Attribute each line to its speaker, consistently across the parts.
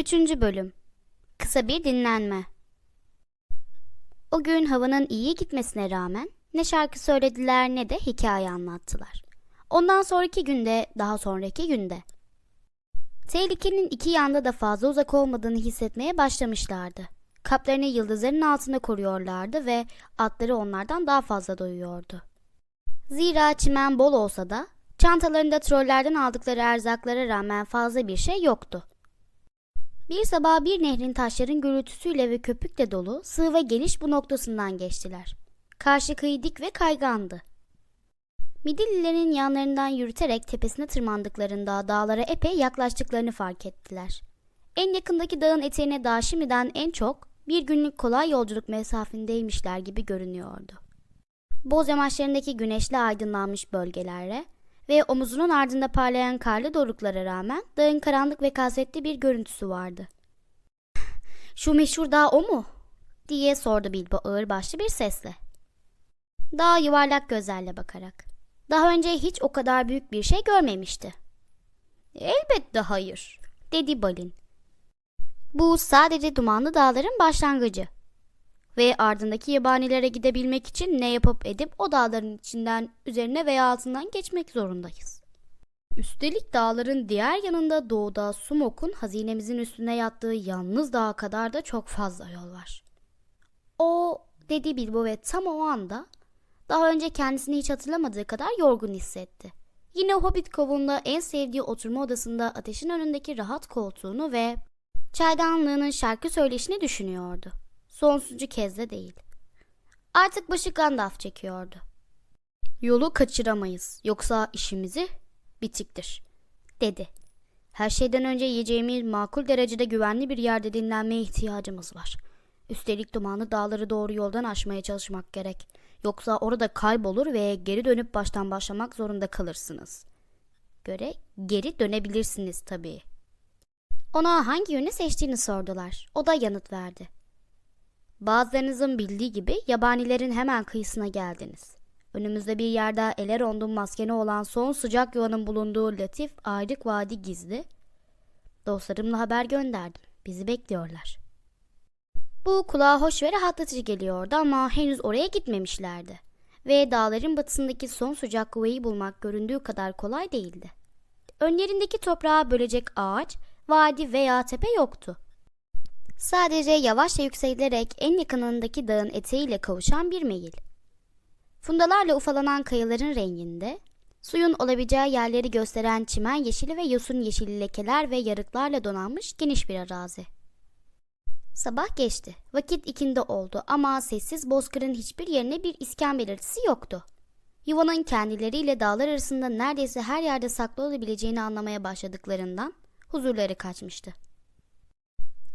Speaker 1: 3. Bölüm Kısa bir dinlenme O gün havanın iyi gitmesine rağmen ne şarkı söylediler ne de hikaye anlattılar. Ondan sonraki günde, daha sonraki günde. Tehlikenin iki yanda da fazla uzak olmadığını hissetmeye başlamışlardı. Kaplarını yıldızların altında koruyorlardı ve atları onlardan daha fazla doyuyordu. Zira çimen bol olsa da çantalarında trollerden aldıkları erzaklara rağmen fazla bir şey yoktu. Bir sabah bir nehrin taşların gürültüsüyle ve köpükle dolu sığ ve geniş bu noktasından geçtiler. Karşı kıyı dik ve kaygandı. Midillilerin yanlarından yürüterek tepesine tırmandıklarında dağlara epey yaklaştıklarını fark ettiler. En yakındaki dağın eteğine daha şimdiden en çok bir günlük kolay yolculuk mesafindeymişler gibi görünüyordu. Boz yamaçlarındaki güneşle aydınlanmış bölgelere ve omuzunun ardında parlayan karlı doruklara rağmen dağın karanlık ve kasvetli bir görüntüsü vardı. Şu meşhur dağ o mu? diye sordu Bilbo ağırbaşlı bir sesle. Dağ yuvarlak gözlerle bakarak. Daha önce hiç o kadar büyük bir şey görmemişti. Elbette hayır, dedi Balin. Bu sadece dumanlı dağların başlangıcı. Ve ardındaki yabanilere gidebilmek için ne yapıp edip o dağların içinden üzerine veya altından geçmek zorundayız. Üstelik dağların diğer yanında doğuda Sumok'un hazinemizin üstüne yattığı yalnız dağa kadar da çok fazla yol var. O dedi Bilbo ve tam o anda daha önce kendisini hiç hatırlamadığı kadar yorgun hissetti. Yine Hobbit kovuğunda en sevdiği oturma odasında ateşin önündeki rahat koltuğunu ve çaydanlığının şarkı söyleşini düşünüyordu. Sonsucu kez de değil. Artık başı Gandalf çekiyordu. Yolu kaçıramayız yoksa işimizi bitiktir, dedi. Her şeyden önce yiyeceğimiz makul derecede güvenli bir yerde dinlenmeye ihtiyacımız var. Üstelik dumanlı dağları doğru yoldan aşmaya çalışmak gerek. Yoksa orada kaybolur ve geri dönüp baştan başlamak zorunda kalırsınız. Göre geri dönebilirsiniz tabii. Ona hangi yönü seçtiğini sordular. O da yanıt verdi. Bazılarınızın bildiği gibi yabanilerin hemen kıyısına geldiniz. Önümüzde bir yerde Elrond'un maskeni olan son sıcak yuvanın bulunduğu latif ayrık vadi gizli. Dostlarımla haber gönderdim. Bizi bekliyorlar. Bu kulağa hoş ve rahatlatıcı geliyordu ama henüz oraya gitmemişlerdi. Ve dağların batısındaki son sıcak yuvayı bulmak göründüğü kadar kolay değildi. Önlerindeki toprağa bölecek ağaç, vadi veya tepe yoktu. Sadece yavaşça yükselerek en yakınındaki dağın eteğiyle kavuşan bir meyil. Fundalarla ufalanan kayaların renginde, suyun olabileceği yerleri gösteren çimen yeşili ve yosun yeşili lekeler ve yarıklarla donanmış geniş bir arazi. Sabah geçti. Vakit ikindi oldu ama sessiz bozkırın hiçbir yerine bir iskan belirtisi yoktu. Yuvanın kendileriyle dağlar arasında neredeyse her yerde saklı olabileceğini anlamaya başladıklarından huzurları kaçmıştı.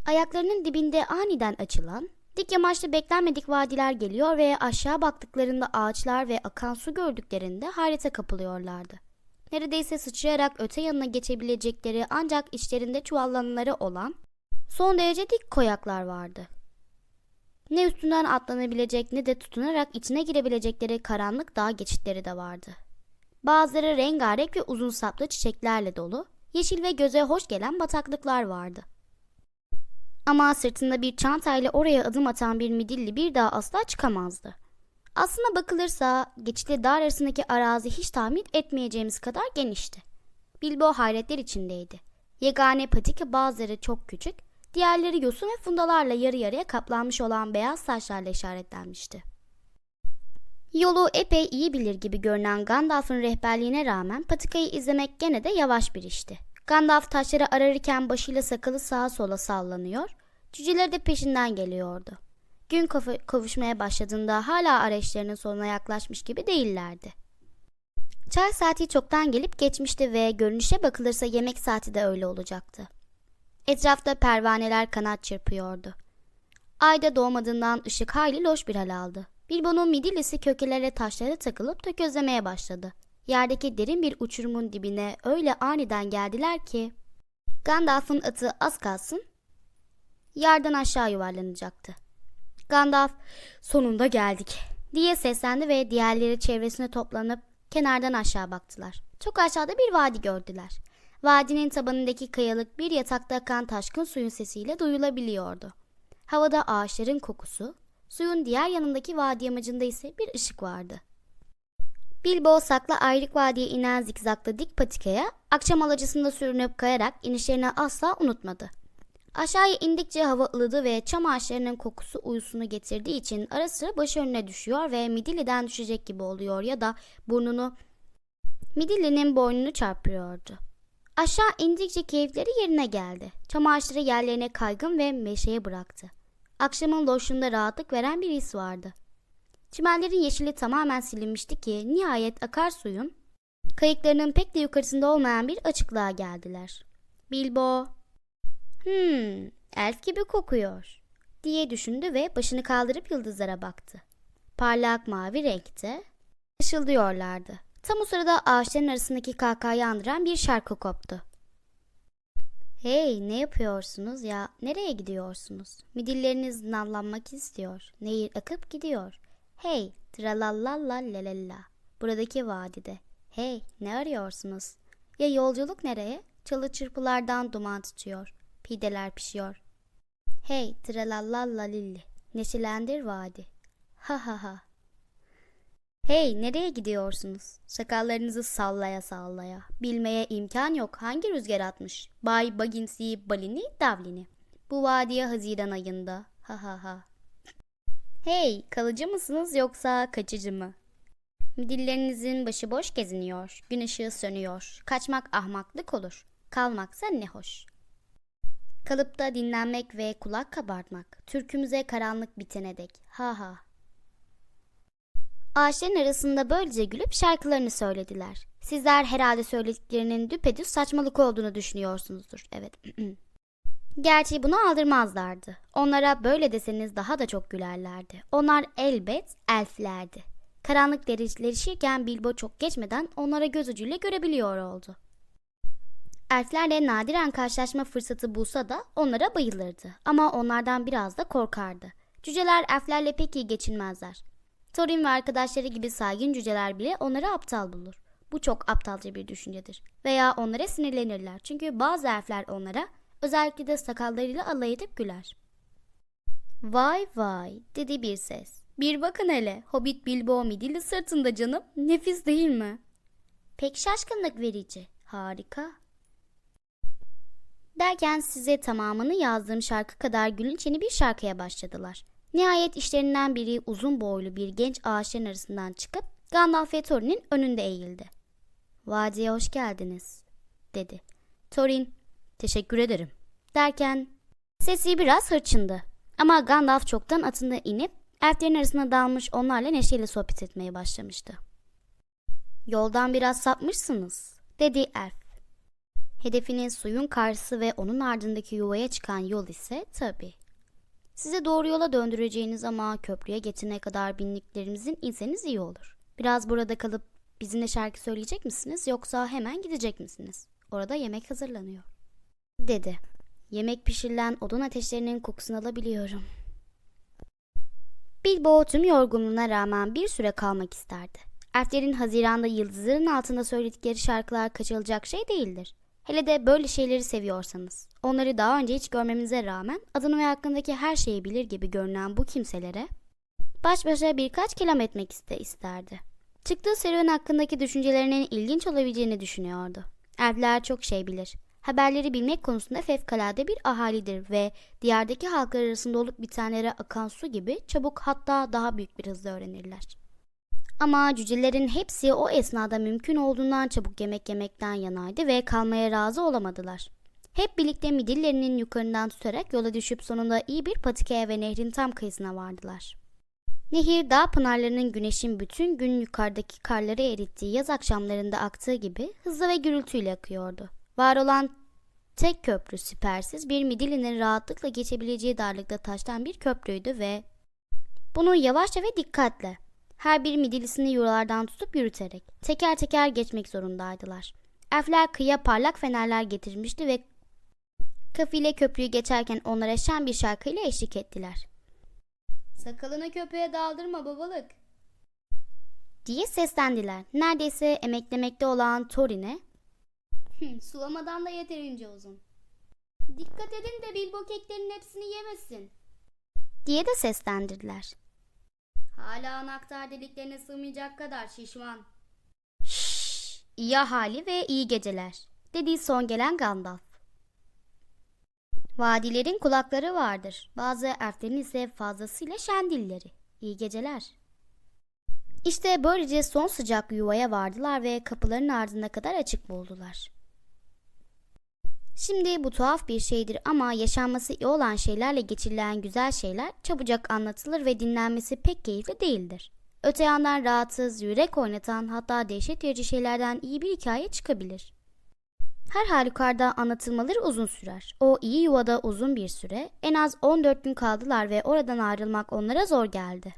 Speaker 1: Ayaklarının dibinde aniden açılan, dik yamaçlı beklenmedik vadiler geliyor ve aşağı baktıklarında ağaçlar ve akan su gördüklerinde hayrete kapılıyorlardı. Neredeyse sıçrayarak öte yanına geçebilecekleri ancak içlerinde çuvallananları olan son derece dik koyaklar vardı. Ne üstünden atlanabilecek ne de tutunarak içine girebilecekleri karanlık dağ geçitleri de vardı. Bazıları rengarenk ve uzun saplı çiçeklerle dolu, yeşil ve göze hoş gelen bataklıklar vardı. Ama sırtında bir çantayla oraya adım atan bir midilli bir daha asla çıkamazdı. Aslına bakılırsa geçitli dağ arasındaki arazi hiç tahmin etmeyeceğimiz kadar genişti. Bilbo hayretler içindeydi. Yegane patika bazıları çok küçük, diğerleri yosun ve fundalarla yarı yarıya kaplanmış olan beyaz taşlarla işaretlenmişti. Yolu epey iyi bilir gibi görünen Gandalf'ın rehberliğine rağmen patikayı izlemek gene de yavaş bir işti. Gandalf taşları ararken başıyla sakalı sağa sola sallanıyor, cüceleri de peşinden geliyordu. Gün kavuşmaya başladığında hala arayışlarının sonuna yaklaşmış gibi değillerdi. Çay saati çoktan gelip geçmişti ve görünüşe bakılırsa yemek saati de öyle olacaktı. Etrafta pervaneler kanat çırpıyordu. Ayda doğmadığından ışık hayli loş bir hal aldı. Bilbo'nun midillisi kökelere taşlara takılıp tökezlemeye başladı. Yerdeki derin bir uçurumun dibine öyle aniden geldiler ki Gandalf'ın atı az kalsın yerden aşağı yuvarlanacaktı. Gandalf sonunda geldik diye seslendi ve diğerleri çevresine toplanıp kenardan aşağı baktılar. Çok aşağıda bir vadi gördüler. Vadinin tabanındaki kayalık bir yatakta akan taşkın suyun sesiyle duyulabiliyordu. Havada ağaçların kokusu, suyun diğer yanındaki vadi yamacında ise bir ışık vardı. Bilbo sakla ayrık vadiye inen zikzaklı dik patikaya akşam alacısında sürünüp kayarak inişlerini asla unutmadı. Aşağıya indikçe hava ılıdı ve çam ağaçlarının kokusu uyusunu getirdiği için ara sıra başı önüne düşüyor ve midilliden düşecek gibi oluyor ya da burnunu midillinin boynunu çarpıyordu. Aşağı indikçe keyifleri yerine geldi. Çam ağaçları yerlerine kaygın ve meşeye bıraktı. Akşamın loşluğunda rahatlık veren bir his vardı. Çimenlerin yeşili tamamen silinmişti ki nihayet akarsuyun kayıklarının pek de yukarısında olmayan bir açıklığa geldiler. Bilbo, hmm, elf gibi kokuyor diye düşündü ve başını kaldırıp yıldızlara baktı. Parlak mavi renkte ışıldıyorlardı. Tam o sırada ağaçların arasındaki kahkahayı andıran bir şarkı koptu. Hey ne yapıyorsunuz ya? Nereye gidiyorsunuz? Midilleriniz nallanmak istiyor. Nehir akıp gidiyor. Hey tralallalla lelella. Buradaki vadide. Hey ne arıyorsunuz? Ya yolculuk nereye? Çalı çırpılardan duman tutuyor. Pideler pişiyor. Hey tralallalla lilli. Neşelendir vadi. Ha ha ha. Hey nereye gidiyorsunuz? Sakallarınızı sallaya sallaya. Bilmeye imkan yok hangi rüzgar atmış. Bay Baggins'i, Balini, Davlin'i. Bu vadiye Haziran ayında. Ha ha ha. Hey kalıcı mısınız yoksa kaçıcı mı? Midillerinizin başı boş geziniyor. Gün ışığı sönüyor. Kaçmak ahmaklık olur. Kalmaksa ne hoş. Kalıpta dinlenmek ve kulak kabartmak. Türkümüze karanlık bitene dek. Ha ha. Ağaçların arasında böylece gülüp şarkılarını söylediler. Sizler herhalde söylediklerinin düpedüz saçmalık olduğunu düşünüyorsunuzdur. Evet. Gerçi bunu aldırmazlardı. Onlara böyle deseniz daha da çok gülerlerdi. Onlar elbet elflerdi. Karanlık derişirken Bilbo çok geçmeden onlara göz ucuyla görebiliyor oldu. Elflerle nadiren karşılaşma fırsatı bulsa da onlara bayılırdı. Ama onlardan biraz da korkardı. Cüceler elflerle pek iyi geçinmezler. Thorin ve arkadaşları gibi saygın cüceler bile onları aptal bulur. Bu çok aptalca bir düşüncedir. Veya onlara sinirlenirler. Çünkü bazı elfler onlara özellikle de sakallarıyla alay edip güler. Vay vay dedi bir ses. Bir bakın hele Hobbit Bilbo midilli sırtında canım. Nefis değil mi? Pek şaşkınlık verici. Harika. Derken size tamamını yazdığım şarkı kadar gülünç yeni bir şarkıya başladılar. Nihayet işlerinden biri uzun boylu bir genç ağaçların arasından çıkıp Gandalf ve Thorin'in önünde eğildi. Vadiye hoş geldiniz, dedi. Thorin, teşekkür ederim, derken sesi biraz hırçındı. Ama Gandalf çoktan atında inip elflerin arasına dalmış onlarla neşeyle sohbet etmeye başlamıştı. Yoldan biraz sapmışsınız, dedi elf. Hedefinin suyun karşısı ve onun ardındaki yuvaya çıkan yol ise tabii. Size doğru yola döndüreceğiniz ama köprüye geçene kadar binliklerimizin inseniz iyi olur. Biraz burada kalıp bizimle şarkı söyleyecek misiniz yoksa hemen gidecek misiniz? Orada yemek hazırlanıyor. Dedi. Yemek pişirilen odun ateşlerinin kokusunu alabiliyorum. Bilbo tüm yorgunluğuna rağmen bir süre kalmak isterdi. Elflerin Haziran'da yıldızların altında söyledikleri şarkılar kaçırılacak şey değildir. Hele de böyle şeyleri seviyorsanız. Onları daha önce hiç görmemize rağmen adını ve hakkındaki her şeyi bilir gibi görünen bu kimselere baş başa birkaç kelam etmek iste isterdi. Çıktığı serüven hakkındaki düşüncelerinin ilginç olabileceğini düşünüyordu. Elfler çok şey bilir. Haberleri bilmek konusunda fevkalade bir ahalidir ve diyardaki halklar arasında olup bitenlere akan su gibi çabuk hatta daha büyük bir hızla öğrenirler. Ama cücelerin hepsi o esnada mümkün olduğundan çabuk yemek yemekten yanaydı ve kalmaya razı olamadılar. Hep birlikte midillerinin yukarından tutarak yola düşüp sonunda iyi bir patikaya ve nehrin tam kıyısına vardılar. Nehir dağ pınarlarının güneşin bütün gün yukarıdaki karları erittiği yaz akşamlarında aktığı gibi hızlı ve gürültüyle akıyordu. Var olan tek köprü sipersiz bir midillinin rahatlıkla geçebileceği darlıkta taştan bir köprüydü ve bunu yavaşça ve dikkatle her bir midilisini yulardan tutup yürüterek teker teker geçmek zorundaydılar. Elfler kıyıya parlak fenerler getirmişti ve kafile köprüyü geçerken onlara şen bir şarkıyla eşlik ettiler. Sakalını köpeğe daldırma babalık. Diye seslendiler. Neredeyse emeklemekte olan Thorin'e Sulamadan da yeterince uzun. Dikkat edin de bilbo keklerin hepsini yemesin. Diye de seslendirdiler. Hala anahtar deliklerine sığmayacak kadar şişman. Şşş, iyi hali ve iyi geceler, dedi son gelen Gandalf. Vadilerin kulakları vardır. Bazı elflerin ise fazlasıyla şen dilleri. İyi geceler. İşte böylece son sıcak yuvaya vardılar ve kapıların ardına kadar açık buldular. Şimdi bu tuhaf bir şeydir ama yaşanması iyi olan şeylerle geçirilen güzel şeyler çabucak anlatılır ve dinlenmesi pek keyifli değildir. Öte yandan rahatsız, yürek oynatan hatta dehşet verici şeylerden iyi bir hikaye çıkabilir. Her halükarda anlatılmaları uzun sürer. O iyi yuvada uzun bir süre, en az 14 gün kaldılar ve oradan ayrılmak onlara zor geldi.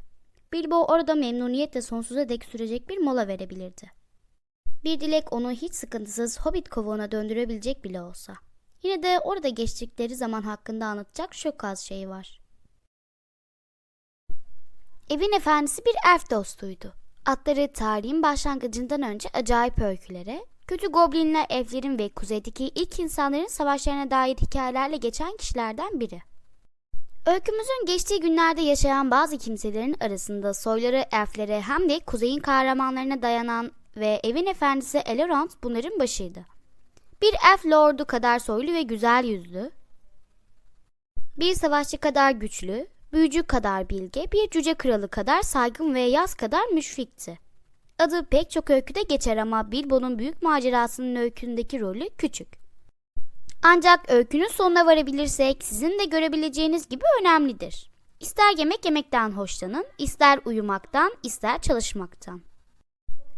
Speaker 1: Bilbo orada memnuniyetle sonsuza dek sürecek bir mola verebilirdi. Bir dilek onu hiç sıkıntısız Hobbit kovuğuna döndürebilecek bile olsa. Yine de orada geçtikleri zaman hakkında anlatacak çok az şey var. Evin efendisi bir elf dostuydu. Atları tarihin başlangıcından önce acayip öykülere, kötü goblinler elflerin ve kuzeydeki ilk insanların savaşlarına dair hikayelerle geçen kişilerden biri. Öykümüzün geçtiği günlerde yaşayan bazı kimselerin arasında soyları elflere hem de kuzeyin kahramanlarına dayanan ve evin efendisi Elrond bunların başıydı. Bir elf lordu kadar soylu ve güzel yüzlü, bir savaşçı kadar güçlü, büyücü kadar bilge, bir cüce kralı kadar saygın ve yaz kadar müşfikti. Adı pek çok öyküde geçer ama Bilbo'nun büyük macerasının öykündeki rolü küçük. Ancak öykünün sonuna varabilirsek sizin de görebileceğiniz gibi önemlidir. İster yemek yemekten hoşlanın, ister uyumaktan, ister çalışmaktan.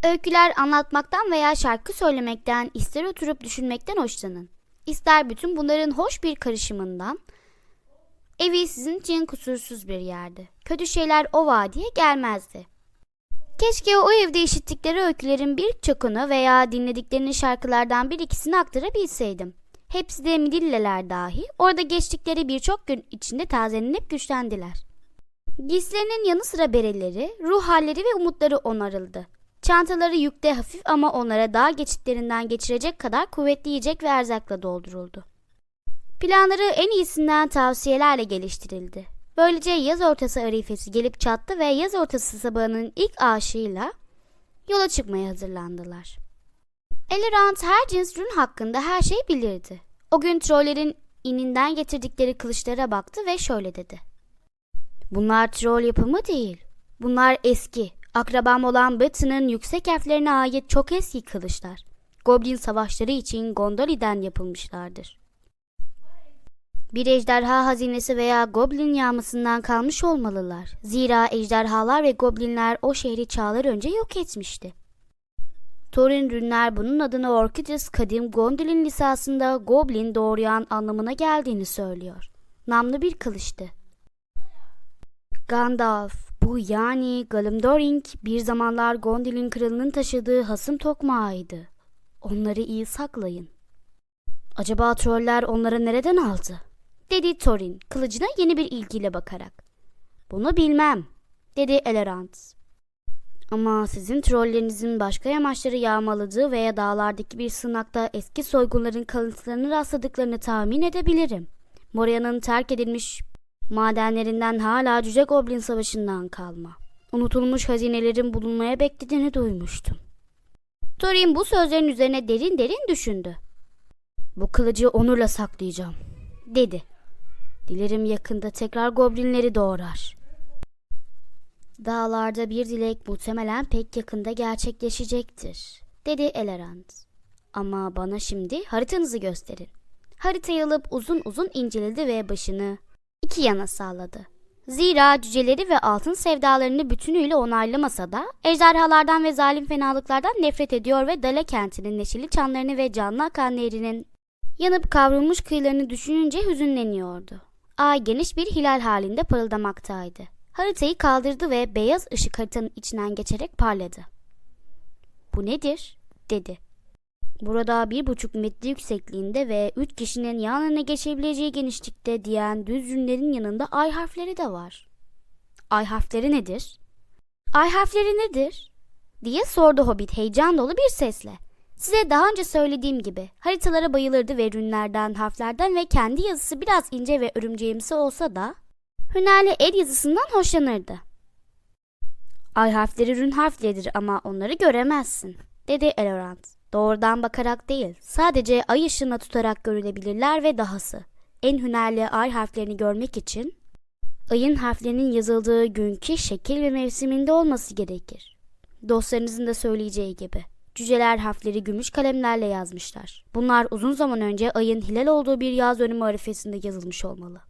Speaker 1: Öyküler anlatmaktan veya şarkı söylemekten, ister oturup düşünmekten hoşlanın. İster bütün bunların hoş bir karışımından. Evi sizin için kusursuz bir yerdi. Kötü şeyler o vadiye gelmezdi. Keşke o evde işittikleri öykülerin birçokunu veya dinlediklerini şarkılardan bir ikisini aktarabilseydim. Hepsi de midilleler dahi orada geçtikleri birçok gün içinde tazelenip güçlendiler. Giysilerinin yanı sıra bereleri, ruh halleri ve umutları onarıldı. Çantaları yükte hafif ama onlara dağ geçitlerinden geçirecek kadar kuvvetli yiyecek ve erzakla dolduruldu. Planları en iyisinden tavsiyelerle geliştirildi. Böylece yaz ortası arifesi gelip çattı ve yaz ortası sabahının ilk aşığıyla yola çıkmaya hazırlandılar. Elrond her cins rün hakkında her şeyi bilirdi. O gün trollerin ininden getirdikleri kılıçlara baktı ve şöyle dedi. Bunlar troll yapımı değil. Bunlar eski, akrabam olan Batın'ın yüksek elflerine ait çok eski kılıçlar. Goblin savaşları için Gondoli'den yapılmışlardır. Bir ejderha hazinesi veya goblin yağmasından kalmış olmalılar. Zira ejderhalar ve goblinler o şehri çağlar önce yok etmişti. Thorin Rünler bunun adını Orkidis kadim Gondolin lisasında goblin doğrayan anlamına geldiğini söylüyor. Namlı bir kılıçtı. Gandalf, bu yani Galimdoring bir zamanlar Gondolin kralının taşıdığı hasım tokmağıydı. Onları iyi saklayın. Acaba troller onları nereden aldı? Dedi Thorin kılıcına yeni bir ilgiyle bakarak. Bunu bilmem, dedi Elrond. Ama sizin trollerinizin başka yamaçları yağmaladığı veya dağlardaki bir sığınakta eski soygunların kalıntılarını rastladıklarını tahmin edebilirim. Moria'nın terk edilmiş madenlerinden hala Cüce Goblin Savaşı'ndan kalma. Unutulmuş hazinelerin bulunmaya beklediğini duymuştum. Thorin bu sözlerin üzerine derin derin düşündü. Bu kılıcı onurla saklayacağım, dedi. Dilerim yakında tekrar goblinleri doğurar. Dağlarda bir dilek muhtemelen pek yakında gerçekleşecektir, dedi Elrond. Ama bana şimdi haritanızı gösterin. Haritayı alıp uzun uzun inceledi ve başını iki yana salladı. Zira cüceleri ve altın sevdalarını bütünüyle onaylamasa da ejderhalardan ve zalim fenalıklardan nefret ediyor ve Dale kentinin neşeli çanlarını ve canlı akan nehrinin yanıp kavrulmuş kıyılarını düşününce hüzünleniyordu. Ay geniş bir hilal halinde parıldamaktaydı. Haritayı kaldırdı ve beyaz ışık haritanın içinden geçerek parladı. Bu nedir? dedi. Burada bir buçuk metre yüksekliğinde ve üç kişinin yan yana geçebileceği genişlikte diyen düz rünlerin yanında ay harfleri de var. Ay harfleri nedir? Ay harfleri nedir? diye sordu Hobbit heyecan dolu bir sesle. Size daha önce söylediğim gibi haritalara bayılırdı ve rünlerden, harflerden ve kendi yazısı biraz ince ve örümceğimsi olsa da hünerli el yazısından hoşlanırdı. Ay harfleri rün harfleridir ama onları göremezsin, dedi Elorant. Doğrudan bakarak değil, sadece ay ışığına tutarak görülebilirler ve dahası. En hünerli ay harflerini görmek için ayın harflerinin yazıldığı günkü şekil ve mevsiminde olması gerekir. Dostlarınızın da söyleyeceği gibi. Cüceler harfleri gümüş kalemlerle yazmışlar. Bunlar uzun zaman önce ayın hilal olduğu bir yaz dönümü arifesinde yazılmış olmalı.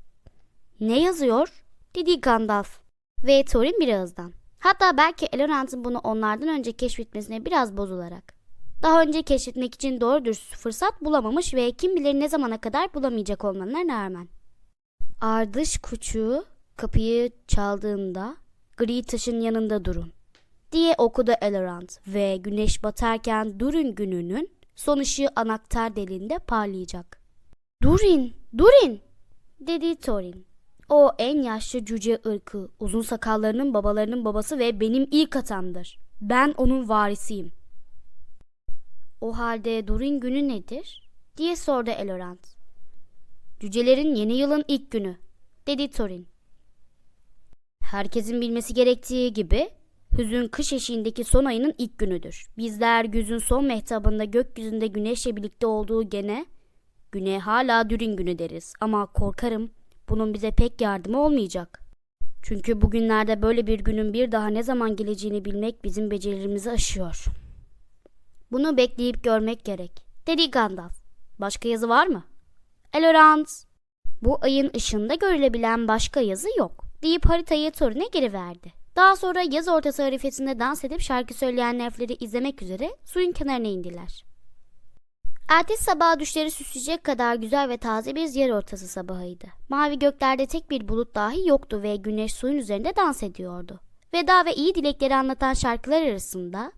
Speaker 1: Ne yazıyor? dedi Gandalf ve Thorin bir ağızdan. Hatta belki Elrond'un bunu onlardan önce keşfetmesine biraz bozularak. Daha önce keşfetmek için doğru dürüst fırsat bulamamış ve kim bilir ne zamana kadar bulamayacak olmalarına rağmen. Ardış kuçu kapıyı çaldığında gri taşın yanında durun diye okudu Elrond ve güneş batarken Durin gününün son ışığı anahtar deliğinde parlayacak. Durin, Durin dedi Thorin. O en yaşlı cüce ırkı, uzun sakallarının babalarının babası ve benim ilk atamdır. Ben onun varisiyim. O halde Durin günü nedir? diye sordu Elrond. Cücelerin yeni yılın ilk günü, dedi Thorin. Herkesin bilmesi gerektiği gibi hüzün kış eşiğindeki son ayının ilk günüdür. Bizler güzün son mehtabında gökyüzünde güneşle birlikte olduğu gene güne hala Durin günü deriz ama korkarım bunun bize pek yardımı olmayacak. Çünkü bugünlerde böyle bir günün bir daha ne zaman geleceğini bilmek bizim becerilerimizi aşıyor. Bunu bekleyip görmek gerek. Dedi Gandalf. Başka yazı var mı? Elrond. Bu ayın ışığında görülebilen başka yazı yok. Deyip haritayı Thorin'e geri verdi. Daha sonra yaz ortası harifesinde dans edip şarkı söyleyen elfleri izlemek üzere suyun kenarına indiler. Ertesi sabah düşleri süsleyecek kadar güzel ve taze bir yer ortası sabahıydı. Mavi göklerde tek bir bulut dahi yoktu ve güneş suyun üzerinde dans ediyordu. Veda ve iyi dilekleri anlatan şarkılar arasında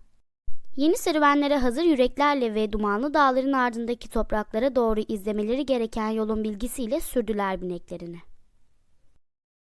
Speaker 1: yeni serüvenlere hazır yüreklerle ve dumanlı dağların ardındaki topraklara doğru izlemeleri gereken yolun bilgisiyle sürdüler bineklerini.